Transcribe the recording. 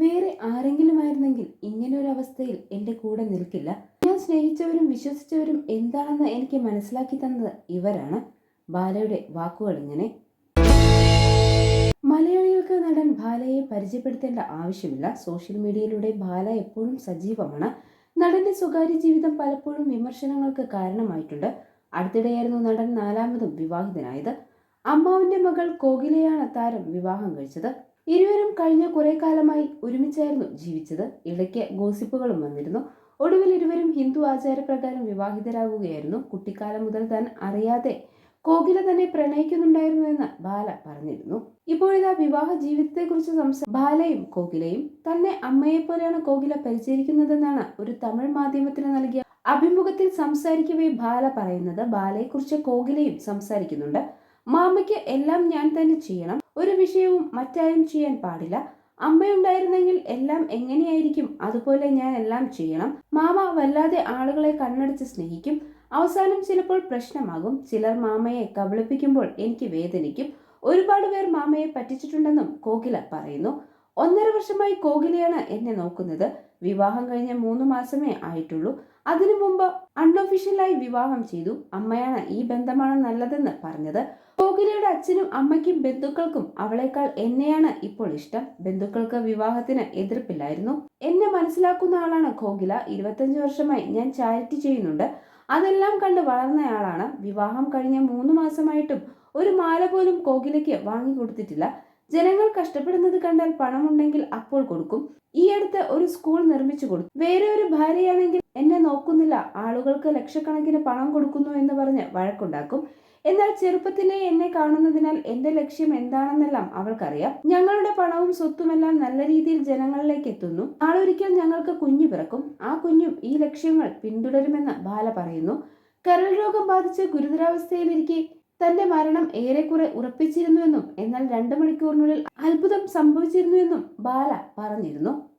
വേറെ ആരെങ്കിലും ആയിരുന്നെങ്കിൽ ഇങ്ങനെ ഒരു അവസ്ഥയിൽ എന്റെ കൂടെ നിൽക്കില്ല. ഞാൻ സ്നേഹിച്ചവരും വിശ്വസിച്ചവരും എന്താണെന്ന് എനിക്ക് മനസ്സിലാക്കി തന്നത് ഇവരാണ്. ബാലയുടെ വാക്കുകൾ ഇങ്ങനെ. മലയാളികൾക്ക് നടൻ ബാലയെ പരിചയപ്പെടുത്തേണ്ട ആവശ്യമില്ല. സോഷ്യൽ മീഡിയയിലൂടെ ബാല എപ്പോഴും സജീവമാണ്. നടന്റെ സ്വകാര്യ ജീവിതം പലപ്പോഴും വിമർശനങ്ങൾക്ക് കാരണമായിട്ടുണ്ട്. അടുത്തിടെയായിരുന്നു നടൻ നാലാമതും വിവാഹിതനായത്. അമ്മാവിന്റെ മകൾ കോകിലയാണ് താരം വിവാഹം കഴിച്ചത്. ഇരുവരും കഴിഞ്ഞ കുറെ കാലമായി ഒരുമിച്ചായിരുന്നു ജീവിച്ചത്. ഇടയ്ക്ക് ഗോസിപ്പുകളും വന്നിരുന്നു. ഒടുവിൽ ഇരുവരും ഹിന്ദു ആചാരപ്രകാരം വിവാഹിതരാകുകയായിരുന്നു. കുട്ടിക്കാലം മുതൽ താൻ അറിയാതെ കോകില തന്നെ പ്രണയിക്കുന്നുണ്ടായിരുന്നു എന്ന് ബാല പറഞ്ഞിരുന്നു. ഇപ്പോഴിതാ വിവാഹ ജീവിതത്തെക്കുറിച്ച് സംസാ ബാലയും കോകിലയും തന്നെ അമ്മയെ പോലെയാണ് കോകില പരിചരിക്കുന്നതെന്നാണ് ഒരു തമിഴ് മാധ്യമത്തിന് നൽകിയ അഭിമുഖത്തിൽ സംസാരിക്കവേ ബാല പറയുന്നത്. ബാലയെക്കുറിച്ച് കോകിലയും സംസാരിക്കുന്നുണ്ട്. മാമയ്ക്ക് എല്ലാം ഞാൻ തന്നെ ചെയ്യണം. ഒരു വിഷയവും മറ്റാരും ചെയ്യാൻ പാടില്ല. അമ്മയുണ്ടായിരുന്നെങ്കിൽ എല്ലാം എങ്ങനെയായിരിക്കും? അതുപോലെ ഞാൻ എല്ലാം ചെയ്യണം. മാമ വല്ലാതെ ആളുകളെ കണ്ണടച്ച് സ്നേഹിക്കും. അവസാനം ചിലപ്പോൾ പ്രശ്നമാകും. ചിലർ മാമയെ കബളിപ്പിക്കുമ്പോൾ എനിക്ക് വേദനിക്കും. ഒരുപാട് പേർ മാമയെ പറ്റിച്ചിട്ടുണ്ടെന്നും കോകില പറയുന്നു. ഒന്നര വർഷമായി കോകിലയാണ് എന്നെ നോക്കുന്നത്. വിവാഹം കഴിഞ്ഞ മൂന്ന് മാസമേ ആയിട്ടുള്ളൂ. അതിനു മുമ്പ് അൺഒഫീഷ്യലായി വിവാഹം ചെയ്തു. അമ്മയാണ് ഈ ബന്ധമാണ് നല്ലതെന്ന് പറഞ്ഞത്. കോകിലയുടെ അച്ഛനും അമ്മയ്ക്കും ബന്ധുക്കൾക്കും അവളെക്കാൾ എന്നെയാണ് ഇപ്പോൾ ഇഷ്ടം. ബന്ധുക്കൾക്ക് വിവാഹത്തിന് എതിർപ്പില്ലായിരുന്നു. എന്നെ മനസ്സിലാക്കുന്ന ആളാണ് കോകില ഇരുപത്തഞ്ച് വർഷമായി ഞാൻ ചാരിറ്റി ചെയ്യുന്നുണ്ട്. അതെല്ലാം കണ്ട് വളർന്നയാളാണ്. വിവാഹം കഴിഞ്ഞ മൂന്ന് മാസമായിട്ടും ഒരു മാല പോലും കോകിലയ്ക്ക് വാങ്ങിക്കൊടുത്തിട്ടില്ല ജനങ്ങൾ കഷ്ടപ്പെടുന്നത് കണ്ടാൽ പണമുണ്ടെങ്കിൽ അപ്പോൾ കൊടുക്കും. ഈ അടുത്ത് ഒരു സ്കൂൾ നിർമ്മിച്ചു കൊടുത്തു. വേറെ ഒരു ഭാര്യയാണെങ്കിൽ എന്നെ നോക്കുന്നില്ല. ആളുകൾക്ക് ലക്ഷക്കണക്കിന് പണം കൊടുക്കുന്നു എന്ന് പറഞ്ഞ് വഴക്കുണ്ടാക്കും. എന്നാൽ ചെറുപ്പത്തിലെ എന്നെ കാണുന്നതിനാൽ എന്റെ ലക്ഷ്യം എന്താണെന്നെല്ലാം അവൾക്കറിയാം. ഞങ്ങളുടെ പണവും സ്വത്തുമെല്ലാം നല്ല രീതിയിൽ ജനങ്ങളിലേക്ക് എത്തുന്നു. നാളൊരിക്കൽ ഞങ്ങൾക്ക് കുഞ്ഞു പിറക്കും. ആ കുഞ്ഞും ഈ ലക്ഷ്യങ്ങൾ പിന്തുടരുമെന്ന് ബാല പറയുന്നു. കരൾ രോഗം ബാധിച്ച് ഗുരുതരാവസ്ഥയിലിരിക്കെ തന്റെ മരണം ഏറെക്കുറെ ഉറപ്പിച്ചിരുന്നുവെന്നും എന്നാൽ രണ്ടു മണിക്കൂറിനുള്ളിൽ അത്ഭുതം സംഭവിച്ചിരുന്നുവെന്നും ബാല പറഞ്ഞിരുന്നു.